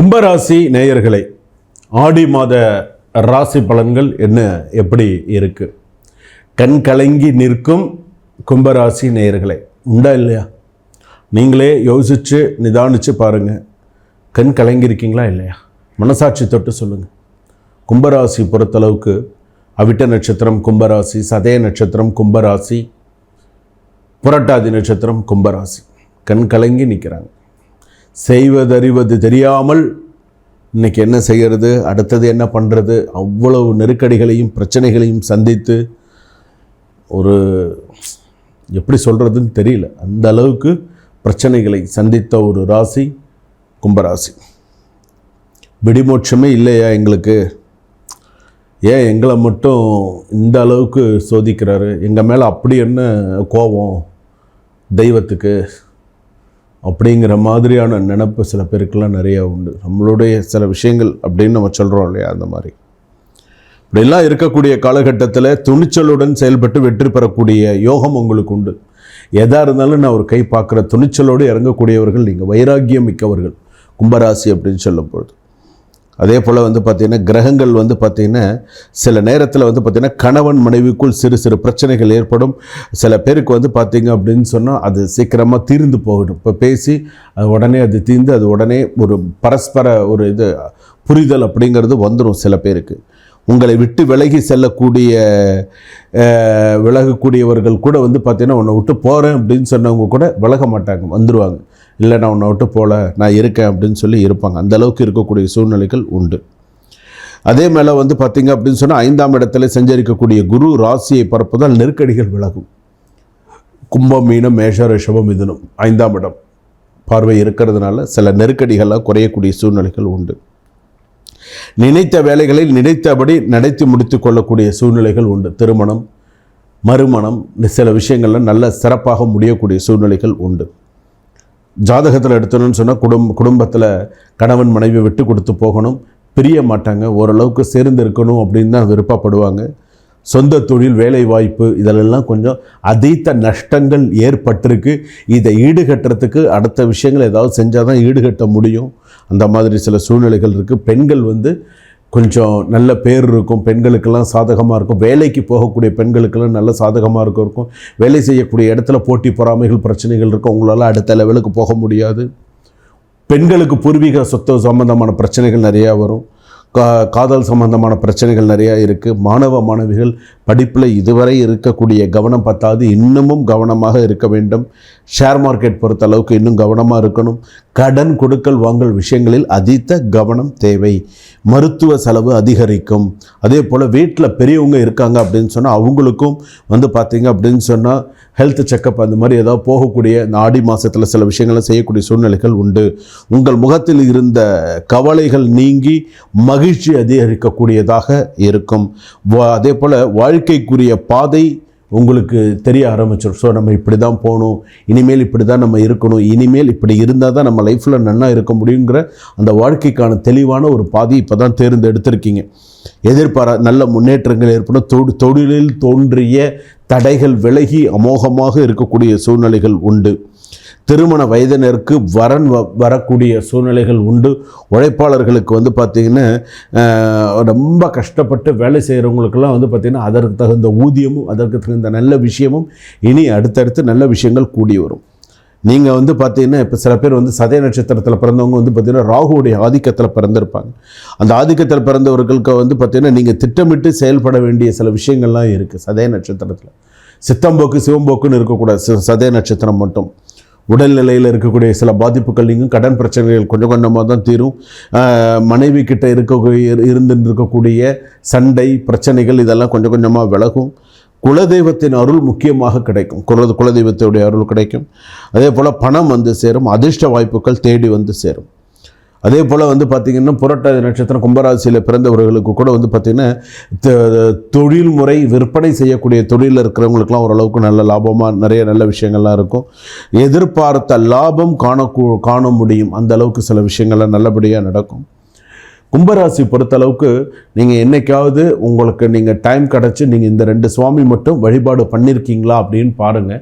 கும்பராசி நேயர்களை ஆடி மாத ராசி பலன்கள் என்ன எப்படி இருக்கு? கண் கலங்கி நிற்கும் கும்பராசி நேயர்களை உண்டா இல்லையா? நீங்களே யோசிச்சு நிதானிச்சு பாருங்க. கண் கலங்கி இருக்கீங்களா இல்லையா? மனசாட்சி தொட்டு சொல்லுங்க. கும்பராசி பொறுத்தளவுக்கு அவிட்ட நட்சத்திரம் கும்பராசி சதய நட்சத்திரம் கும்பராசி புரட்டாதி நட்சத்திரம் கும்பராசி. கண் கலங்கி நிற்கிறாங்க செய்வதறிவது தெரியாமல் இன்னைக்கு என்ன செய்கிறது அடுத்தது என்ன பண்ணுறது அவ்வளவு நெருக்கடிகளையும் பிரச்சனைகளையும் சந்தித்து ஒரு எப்படி சொல்கிறதுன்னு தெரியல. அந்த அளவுக்கு பிரச்சனைகளை சந்தித்த ஒரு ராசி கும்பராசி. விடிமோட்சமே இல்லையா எங்களுக்கு? ஏன் எங்களை மட்டும் இந்த அளவுக்கு சோதிக்கிறாரு? எங்கள் மேலே அப்படி என்ன கோபம் தெய்வத்துக்கு? அப்படிங்கிற மாதிரியான நினப்பு சில பேருக்கெல்லாம் நிறையா உண்டு. நம்மளுடைய சில விஷயங்கள் அப்படின்னு நம்ம சொல்கிறோம் இல்லையா அந்த மாதிரி. இப்படிலாம் இருக்கக்கூடிய காலகட்டத்தில் துணிச்சலுடன் செயல்பட்டு வெற்றி பெறக்கூடிய யோகம் உங்களுக்கு உண்டு. எதாக இருந்தாலும் நான் ஒரு கை பார்க்குற துணிச்சலோடு இறங்கக்கூடியவர்கள் நீங்கள் வைராக்கியம் மிக்கவர்கள் கும்பராசி அப்படின்னு சொல்லும்பொழுது. அதே போல் வந்து பார்த்திங்கன்னா கிரகங்கள் வந்து பார்த்திங்கன்னா சில நேரத்தில் வந்து பார்த்திங்கன்னா கணவன் மனைவிக்குள் சிறு சிறு பிரச்சனைகள் ஏற்படும். சில பேருக்கு வந்து பார்த்திங்க அப்படின்னு சொன்னால் அது சீக்கிரமாக தீர்ந்து போகணும். இப்போ பேசி அது உடனே அது தீர்ந்து அது உடனே ஒரு பரஸ்பர ஒரு இது புரிதல் அப்படிங்கிறது வந்துடும் சில பேருக்கு. உங்களை விட்டு விலகி செல்லக்கூடிய விலகக்கூடியவர்கள் கூட வந்து பார்த்திங்கன்னா உன்னை விட்டு போகிறேன் அப்படின்னு சொன்னவங்க கூட விலக மாட்டாங்க வந்துடுவாங்க இல்லை நான் உன்னை விட்டு போகல நான் இருக்கேன் அப்படின்னு சொல்லி இருப்பாங்க. அந்த அளவுக்கு இருக்கக்கூடிய சூழ்நிலைகள் உண்டு. அதே மேலே வந்து பார்த்திங்க அப்படின்னு சொன்னால் ஐந்தாம் இடத்துல செஞ்சரிக்கக்கூடிய குரு ராசியை பரப்புதால் நெருக்கடிகள் விலகும். கும்பம் மீனம் மேஷ ரிஷபம் மிதுனம் ஐந்தாம் இடம். பார்வை இருக்கிறதுனால சில நெருக்கடிகள்லாம் குறையக்கூடிய சூழ்நிலைகள் உண்டு. நினைத்த வேலைகளை நினைத்தபடி நடத்தி முடித்து கொள்ளக்கூடிய சூழ்நிலைகள் உண்டு. திருமணம் மறுமணம் சில விஷயங்களில் நல்ல சிறப்பாக முடியக்கூடிய சூழ்நிலைகள் உண்டு. ஜாதகத்தில் எடுத்தணும்னு சொன்னால் குடும்ப குடும்பத்தில் கணவன் மனைவி விட்டு கொடுத்து போகணும். பிரிய மாட்டாங்க. ஓரளவுக்கு சேர்ந்து இருக்கணும் அப்படின்னு தான் விருப்பப்படுவாங்க. சொந்த தொழில் வேலை வாய்ப்பு இதிலெல்லாம் கொஞ்சம் அதீத்த நஷ்டங்கள் ஏற்பட்டிருக்கு. இதை ஈடுகட்டுறதுக்கு அடுத்த விஷயங்கள் ஏதாவது செஞ்சால் தான் ஈடுகட்ட முடியும். அந்த மாதிரி சில சூழ்நிலைகள் இருக்குது பெண்கள் வந்து கொஞ்சம் நல்ல பேர் இருக்கும் பெண்களுக்கெல்லாம் சாதகமாக இருக்கும். வேலைக்கு போகக்கூடிய பெண்களுக்கெல்லாம் நல்ல சாதகமாக இருக்கும் இருக்கும். வேலை செய்யக்கூடிய இடத்துல போட்டி பொறாமைகள் பிரச்சனைகள் இருக்கும். உங்களால் அடுத்த லெவலுக்கு போக முடியாது. பெண்களுக்கு பூர்வீக சொத்து சம்பந்தமான பிரச்சனைகள் நிறையா வரும். கா காதல் சம்பந்தமான பிரச்சனைகள் நிறையா இருக்குது மாணவ மாணவிகள் படிப்பில் இதுவரை இருக்கக்கூடிய கவனம் பத்தாது. இன்னமும் கவனமாக இருக்க வேண்டும். ஷேர் மார்க்கெட் பொறுத்த அளவுக்கு இன்னும் கவனமாக இருக்கணும். கடன் கொடுக்கல் வாங்கல் விஷயங்களில் அதீத கவனம் தேவை. மருத்துவ செலவு அதிகரிக்கும். அதே போல் வீட்டில் பெரியவங்க இருக்காங்க அப்படின்னு சொன்னால் அவங்களுக்கும் வந்து பார்த்திங்க அப்படின்னு சொன்னால் ஹெல்த் செக்கப் அந்த மாதிரி ஏதாவது போகக்கூடிய இந்த ஆடி மாதத்தில் சில விஷயங்களை செய்யக்கூடிய சூழ்நிலைகள் உண்டு. உங்கள் முகத்தில் இருந்த கவலைகள் நீங்கி மகிழ்ச்சி அதிகரிக்கக்கூடியதாக இருக்கும். வா- அதே போல் வாழ்க்கை வாழ்க்கைக்குரிய பாதை உங்களுக்கு தெரிய ஆரம்பிச்சிடும் ஸோ நம்ம இப்படி தான் போகணும். இனிமேல் இப்படி தான் நம்ம இருக்கணும். இனிமேல் இப்படி இருந்தால் தான் நம்ம லைஃப்பில் நன்னா இருக்க முடியுங்கிற அந்த வாழ்க்கைக்கான தெளிவான ஒரு பாதி இப்போ தான் தேர்ந்தெடுத்திருக்கீங்க. எதிர்பாரா நல்ல முன்னேற்றங்கள் ஏற்படும். தொடு தொழிலில் தோன்றிய தடைகள் விலகி அமோகமாக இருக்கக்கூடிய சூழ்நிலைகள் உண்டு. திருமண வயதினருக்கு வரன் வ வரக்கூடிய சூழ்நிலைகள் உண்டு. உழைப்பாளர்களுக்கு வந்து பார்த்திங்கன்னா ரொம்ப கஷ்டப்பட்டு வேலை செய்கிறவங்களுக்கெல்லாம் வந்து பார்த்திங்கன்னா அதற்கு தகுந்த ஊதியமும் அதற்கு தகுந்த நல்ல விஷயமும் இனி அடுத்தடுத்து நல்ல விஷயங்கள் கூடி வரும். நீங்கள் வந்து பார்த்தீங்கன்னா இப்போ சில பேர் வந்து சதய நட்சத்திரத்தில் பிறந்தவங்க வந்து பார்த்தீங்கன்னா ராகுவுடைய ஆதிக்கத்தில் பிறந்திருப்பாங்க. அந்த ஆதிக்கத்தில் பிறந்தவர்களுக்கு வந்து பார்த்தீங்கன்னா நீங்கள் திட்டமிட்டு செயல்பட வேண்டிய சில விஷயங்கள்லாம் இருக்குது சதய நட்சத்திரத்தில். சித்தம்போக்கு சிவம்போக்குன்னு இருக்கக்கூடாது. சதய நட்சத்திரம் மட்டும். உடல்நிலையில் இருக்கக்கூடிய சில பாதிப்புகள் நீங்கும் கடன் பிரச்சனைகள் கொஞ்சம் கொஞ்சமாக தான் தீரும். மனைவி கிட்ட இருக்க இருந்து இருக்கக்கூடிய சண்டை பிரச்சனைகள் இதெல்லாம் கொஞ்சம் கொஞ்சமாக விலகும். குலதெய்வத்தின் அருள் முக்கியமாக கிடைக்கும். குல குலதெய்வத்துடைய அருள் கிடைக்கும். அதே போல் பணம் வந்து சேரும் அதிர்ஷ்ட வாய்ப்புகள் தேடி வந்து சேரும். அதே போல் வந்து பார்த்திங்கன்னா புரட்டாதி நட்சத்திரம் கும்பராசியில் பிறந்தவர்களுக்கு கூட வந்து பார்த்திங்கன்னா த- தொழில் முறை விற்பனை செய்யக்கூடிய தொழிலில் இருக்கிறவங்களுக்குலாம் ஓரளவுக்கு நல்ல லாபமாக நிறைய நல்ல விஷயங்கள்லாம் இருக்கும். எதிர்பார்த்த லாபம் காணக்கூ காண முடியும். அந்த அளவுக்கு சில விஷயங்கள்லாம் நல்லபடியாக நடக்கும். கும்பராசி பொறுத்தளவுக்கு நீங்கள் என்னைக்காவது உங்களுக்கு நீங்கள் டைம் கிடச்சி நீங்கள் இந்த ரெண்டு சுவாமி மட்டும் வழிபாடு பண்ணியிருக்கீங்களா அப்படின்னு பாருங்கள்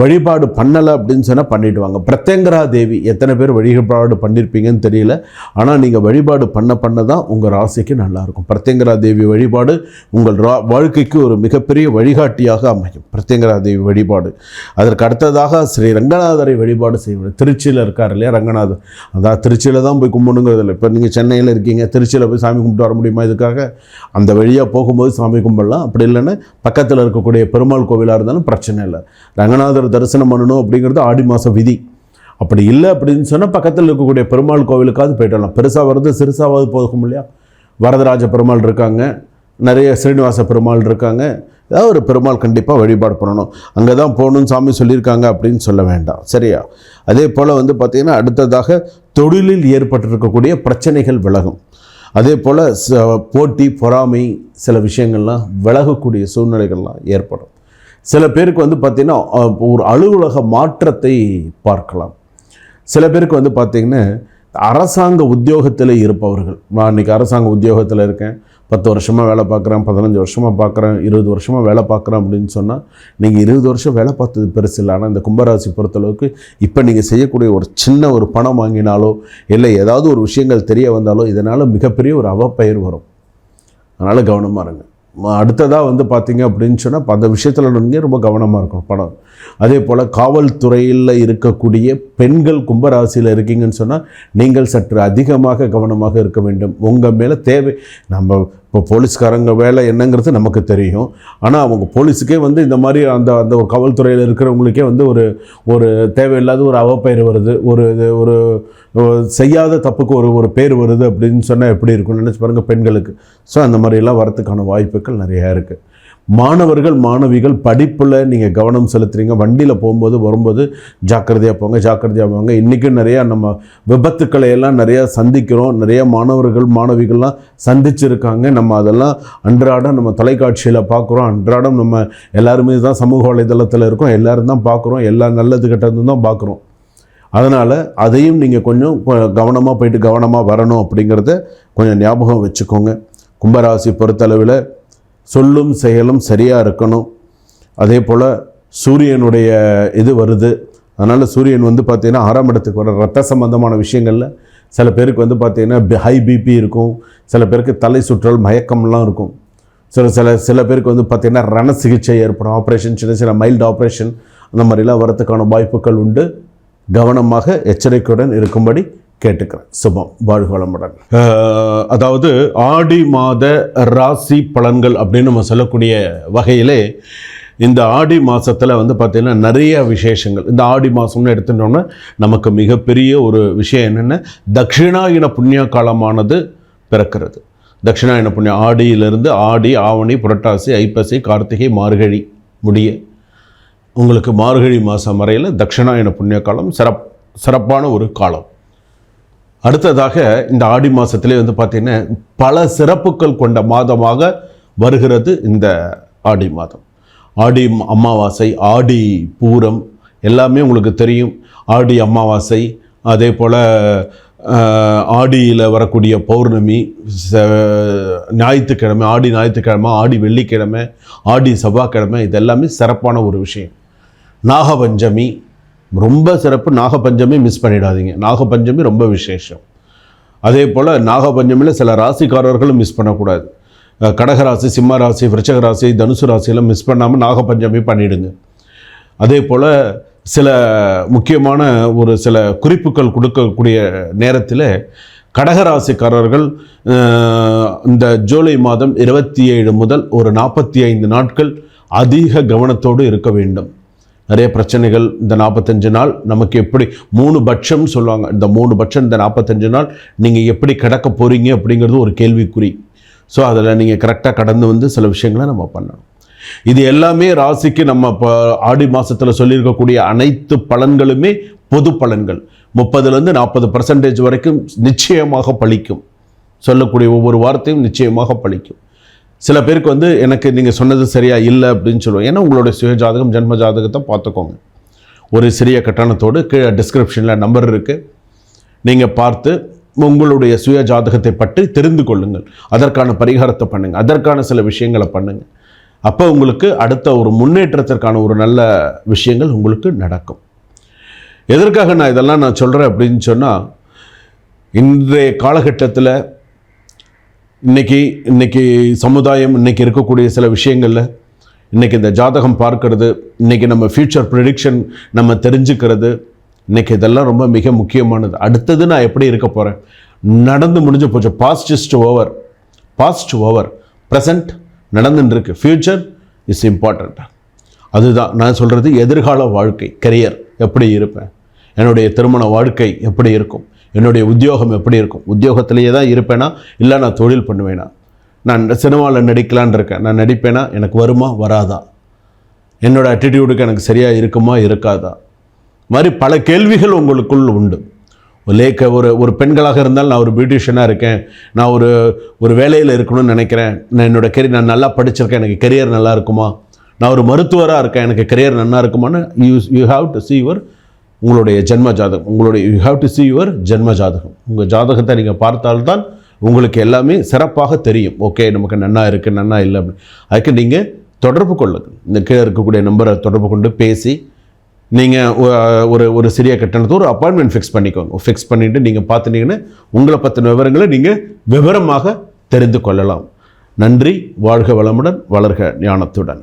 வழிபாடு பண்ணலை அப்படின்னு சொன்னால் பண்ணிவிடுவாங்க பிரத்யங்கரா தேவி எத்தனை பேர் வழிபாடு பண்ணியிருப்பீங்கன்னு தெரியல. ஆனால் நீங்கள் வழிபாடு பண்ண பண்ண தான் உங்கள் ராசிக்கு நல்லாயிருக்கும் பிரத்யங்கரா தேவி வழிபாடு உங்கள் ரா வாழ்க்கைக்கு ஒரு மிகப்பெரிய வழிகாட்டியாக அமையும். பிரத்யங்கரா தேவி வழிபாடு. அதற்கு அடுத்ததாக ஸ்ரீ ரங்கநாதரை வழிபாடு செய்வது. திருச்சியில் இருக்கார் இல்லையா ரங்கநாதர்? அதான் திருச்சியில் தான் போய் கும்பிடுங்கிறது இல்லை இப்போ நீங்கள் சென்னையில் இருக்கீங்க. திருச்சியில் போய் சாமி கும்பிட்டு வர முடியுமா இதுக்காக? அந்த வழியாக போகும்போது சாமி கும்பிடலாம். அப்படி இல்லைன்னா பக்கத்தில் இருக்கக்கூடிய பெருமாள் கோவிலாக இருந்தாலும் பிரச்சனை இல்லை. ரங்கநாதர் தரிசனம் பண்ணணும் அப்படிங்கிறது ஆடி மாதம் விதி. அப்படி இல்லை அப்படின்னு சொன்னால் பக்கத்தில் இருக்கக்கூடிய பெருமாள் கோவிலுக்காவது போயிட்டு வரலாம். பெருசாக வருது சிறுசாவது போகும் இல்லையா? வரதராஜ பெருமாள் இருக்காங்க. நிறைய ஸ்ரீனிவாச பெருமாள் இருக்காங்க. ஏதாவது ஒரு பெருமாள் கண்டிப்பாக வழிபாடு பண்ணணும். அங்கே தான் போகணும்னு சாமி சொல்லியிருக்காங்க அப்படின்னு சொல்ல வேண்டாம். சரியா? அதே போல் வந்து பார்த்திங்கன்னா அடுத்ததாக தொழிலில் ஏற்பட்டிருக்கக்கூடிய பிரச்சனைகள் விலகும். அதே போல் ச போட்டி பொறாமை சில விஷயங்கள்லாம் விலகக்கூடிய சூழ்நிலைகள்லாம் ஏற்படும். சில பேருக்கு வந்து பார்த்திங்கன்னா ஒரு அலுவலக மாற்றத்தை பார்க்கலாம். சில பேருக்கு வந்து பார்த்திங்கன்னா அரசாங்க உத்தியோகத்தில் இருப்பவர்கள். நான் இன்றைக்கி அரசாங்க உத்தியோகத்தில் இருக்கேன். பத்து வருஷமாக வேலை பார்க்குறேன் பதினஞ்சு வருஷமாக பார்க்குறேன் இருபது வருஷமாக வேலை பார்க்குறேன் அப்படின்னு சொன்னால் நீங்கள் இருபது வருஷம் வேலை பார்த்தது பெருசு இல்லை. ஆனால் இந்த கும்பராசி பொறுத்தளவுக்கு இப்போ நீங்கள் செய்யக்கூடிய ஒரு சின்ன ஒரு பணம் வாங்கினாலோ இல்லை ஏதாவது ஒரு விஷயங்கள் தெரிய வந்தாலோ இதனால் மிகப்பெரிய ஒரு அவப்பெயர் வரும். அதனால் கவனமாக இருங்க. அடுத்ததாக வந்து பார்த்தீங்க அப்படின்னு சொன்னால் அந்த விஷயத்தில் நீங்கள் ரொம்ப கவனமாக இருக்கணும் பணம். அதே போல் காவல்துறையில் இருக்கக்கூடிய பெண்கள் கும்பராசியில் இருக்கீங்கன்னு சொன்னால் நீங்கள் சற்று அதிகமாக கவனமாக இருக்க வேண்டும். உங்கள் மேலே தேவை நம்ம இப்போ போலீஸ்காரங்க வேலை என்னங்கிறது நமக்கு தெரியும். ஆனால் அவங்க போலீஸுக்கே வந்து இந்த மாதிரி அந்த அந்த ஒரு காவல்துறையில் இருக்கிறவங்களுக்கே வந்து ஒரு ஒரு தேவையில்லாத ஒரு அவப்பெயர் வருது. ஒரு இது ஒரு ஒரு செய்யாத தப்புக்கு ஒரு ஒரு பேர் வருது அப்படின்னு சொன்னால் எப்படி இருக்கும்னு நினச்சி பாருங்கள் பெண்களுக்கு. ஸோ அந்த மாதிரிலாம் வரத்துக்கான வாய்ப்புகள் நிறையா இருக்குது மாணவர்கள் மாணவிகள் படிப்பில் நீங்கள் கவனம் செலுத்துறீங்க. வண்டியில் போகும்போது வரும்போது ஜாக்கிரதையாக போங்க ஜாக்கிரதையாக போங்க இன்றைக்கும் நிறையா நம்ம விபத்துக்களை எல்லாம் நிறையா சந்திக்கிறோம். நிறையா மாணவர்கள் மாணவிகள்லாம் சந்திச்சிருக்காங்க. நம்ம அதெல்லாம் அன்றாடம் நம்ம தொலைக்காட்சியில் பார்க்குறோம். அன்றாடம் நம்ம எல்லாருமே தான் சமூக வலைதளத்தில் இருக்கோம். எல்லோரும் தான் பார்க்குறோம். எல்லா நல்லது கெட்டதும் தான் பார்க்குறோம். அதனால் அதையும் நீங்கள் கொஞ்சம் கவனமாக போயிட்டு கவனமாக வரணும் அப்படிங்கிறத கொஞ்சம் ஞாபகம் வச்சுக்கோங்க. கும்பராசி பொறுத்தளவில் சொல்லும் செயலும் சரியாக இருக்கணும். அதே போல் சூரியனுடைய இது வருது. அதனால் சூரியன் வந்து பார்த்திங்கன்னா ஆறாம் இடத்துக்கு வர ரத்த சம்பந்தமான விஷயங்களில் சில பேருக்கு வந்து பார்த்திங்கன்னா ஹை பிபி இருக்கும். சில பேருக்கு தலை சுற்றல் மயக்கம்லாம் இருக்கும். சில சில சில பேருக்கு வந்து பார்த்திங்கன்னா ரண சிகிச்சை ஏற்படும். ஆப்ரேஷன் சின்ன சின்ன மைல்டு ஆப்ரேஷன் அந்த மாதிரிலாம் வரத்துக்கான வாய்ப்புகள் உண்டு. கவனமாக எச்சரிக்கையுடன் இருக்கும்படி கேட்டுக்கிறேன். சுபம். வாழ்வளமுடன் அதாவது ஆடி மாத ராசி பலன்கள் அப்படின்னு நம்ம சொல்லக்கூடிய வகையிலே இந்த ஆடி மாதத்தில் வந்து பார்த்திங்கன்னா நிறைய விசேஷங்கள். இந்த ஆடி மாதம்னு எடுத்துட்டோம்னா நமக்கு மிகப்பெரிய ஒரு விஷயம் என்னென்னா தக்ஷிணாயின புண்ணிய காலமானது பிறக்கிறது. தட்சிணாயன புண்ணியம் ஆடியிலிருந்து ஆடி ஆவணி புரட்டாசி ஐப்பசி கார்த்திகை மார்கழி முடிய உங்களுக்கு மார்கழி மாதம் வரையில் தட்சிணாயன புண்ணிய காலம் சிறப் சிறப்பான ஒரு காலம். அடுத்ததாக இந்த ஆடி மாதத்திலே வந்து பார்த்திங்கன்னா பல சிறப்புகள் கொண்ட மாதமாக வருகிறது இந்த ஆடி மாதம். ஆடி அமாவாசை ஆடி பூரம் எல்லாமே உங்களுக்கு தெரியும். ஆடி அமாவாசை அதே போல் ஆடியில் வரக்கூடிய பௌர்ணமி ஞாயிற்றுக்கிழமை ஆடி ஞாயிற்றுக்கிழமை ஆடி வெள்ளிக்கிழமை ஆடி செவ்வாய்க்கிழமை இதெல்லாமே சிறப்பான ஒரு விஷயம். நாகபஞ்சமி ரொம்ப சிறப்பு. நாகப்பஞ்சமி மிஸ் பண்ணிடாதீங்க. நாகப்பஞ்சமி ரொம்ப விசேஷம். அதே போல் நாகப்பஞ்சமியில் சில ராசிக்காரர்களும் மிஸ் பண்ணக்கூடாது. கடகராசி சிம்ம ராசி விருச்சக ராசி தனுசு ராசியெல்லாம் மிஸ் பண்ணாமல் நாகப்பஞ்சமி பண்ணிவிடுங்க அதே போல் சில முக்கியமான ஒரு சில குறிப்புகள் கொடுக்கக்கூடிய நேரத்தில் கடகராசிக்காரர்கள் இந்த ஜூலை மாதம் இருபத்தி ஏழு முதல் ஒரு நாற்பத்தி ஐந்து நாட்கள் அதிக கவனத்தோடு இருக்க வேண்டும். நிறைய பிரச்சனைகள் இந்த நாற்பத்தஞ்சு நாள். நமக்கு எப்படி மூணு பட்சம் சொல்லுவாங்க. இந்த மூணு பட்சம் இந்த நாற்பத்தஞ்சு நாள் நீங்கள் எப்படி கடக்க போகிறீங்க அப்படிங்கிறது ஒரு கேள்விக்குறி. ஸோ அதில் நீங்கள் கரெக்டாக கடந்து வந்து சில விஷயங்களை நம்ம பண்ணணும். இது எல்லாமே ராசிக்கு நம்ம இப்போ ஆடி மாதத்தில் சொல்லியிருக்கக்கூடிய அனைத்து பலன்களுமே பொது பலன்கள். முப்பதுலேருந்து நாற்பது பர்சன்டேஜ் வரைக்கும் நிச்சயமாக பழிக்கும். சொல்லக்கூடிய ஒவ்வொரு வார்த்தையும் நிச்சயமாக பழிக்கும். சில பேருக்கு வந்து எனக்கு நீங்கள் சொன்னது சரியாக இல்லை அப்படின்னு சொல்லுவோம் ஏன்னா உங்களுடைய சுய ஜாதகம் ஜென்ம ஜாதகத்தை பார்த்துக்கோங்க. ஒரு சிறிய கட்டணத்தோடு கீழே டிஸ்கிரிப்ஷனில் நம்பர் இருக்குது நீங்கள் பார்த்து உங்களுடைய சுய ஜாதகத்தை பற்றி தெரிந்து கொள்ளுங்கள். அதற்கான பரிகாரத்தை பண்ணுங்கள் அதற்கான சில விஷயங்களை பண்ணுங்கள் அப்போ உங்களுக்கு அடுத்த ஒரு முன்னேற்றத்திற்கான ஒரு நல்ல விஷயங்கள் உங்களுக்கு நடக்கும். எதற்காக நான் இதெல்லாம் நான் சொல்கிறேன் அப்படின்னு சொன்னால் இன்றைய காலகட்டத்தில் இன்னைக்கு இன்றைக்கி சமுதாயம் இன்னைக்கு இருக்கக்கூடிய சில விஷயங்களில் இன்றைக்கி இந்த ஜாதகம் பார்க்கறது இன்றைக்கி நம்ம ஃப்யூச்சர் ப்ரிடிக்ஷன் நம்ம தெரிஞ்சுக்கிறது இன்னைக்கு இதெல்லாம் ரொம்ப மிக முக்கியமானது. அடுத்தது நான் எப்படி இருக்க போகிறேன் நடந்து முடிஞ்சு போச்சு. Past is over past over present நடந்துன்னு இருக்கு ஃப்யூச்சர் இஸ் இம்பார்ட்டண்ட் அதுதான் நான் சொல்கிறது எதிர்கால வாழ்க்கை கரியர் எப்படி இருப்பேன்? என்னுடைய திருமண வாழ்க்கை எப்படி இருக்கும்? என்னுடைய உத்தியோகம் எப்படி இருக்கும்? உத்தியோகத்திலேயே தான் இருப்பேனா? இல்லை நான் தொழில் பண்ணுவேனா? நான் சினிமாவில் நடிக்கலான் இருக்கேன். நான் நடிப்பேனா? எனக்கு வருமா? வராதா? என்னோடய ஆட்டிடியூடுக்கு எனக்கு சரியாக இருக்குமா? இருக்காதா? மாதிரி பல கேள்விகள் உங்களுக்குள் உண்டு. லேக்க ஒரு ஒரு பெண்களாக இருந்தால் நான் ஒரு பியூட்டிஷியனாக இருக்கேன். நான் ஒரு ஒரு வேலையில் இருக்கணும்னு நினைக்கிறேன். நான் என்னோட கெரியர் நான் நல்லா படிச்சிருக்கேன். எனக்கு கெரியர் நல்லா இருக்குமா? நான் ஒரு மருத்துவராக இருக்கேன். எனக்கு கெரியர் நல்லா இருக்குமான்னு you you have to see your உங்களுடைய ஜென்ம ஜாதகம் உங்களுடைய you have to see your ஜென்ம ஜாதகம் உங்கள் ஜாதகத்தை நீங்கள் பார்த்தால்தான் உங்களுக்கு எல்லாமே சிறப்பாக தெரியும். ஓகே நமக்கு நன்னா இருக்குது நன்னா இல்லை அப்படின்னு. அதுக்கு நீங்கள் தொடர்பு கொள்ளுங்கள் இந்த கீழே இருக்கக்கூடிய நம்பரை தொடர்பு கொண்டு பேசி நீங்கள் ஒரு ஒரு சிறிய கட்டணத்தை ஒரு அப்பாயின்மெண்ட் ஃபிக்ஸ் பண்ணிக்கோங்க. ஃபிக்ஸ் பண்ணிவிட்டு நீங்கள் பார்த்துட்டீங்கன்னா உங்களை பற்றின விவரங்களை நீங்கள் விவரமாக தெரிந்து கொள்ளலாம். நன்றி வாழ்க வளமுடன் வளர்க ஞானத்துடன்.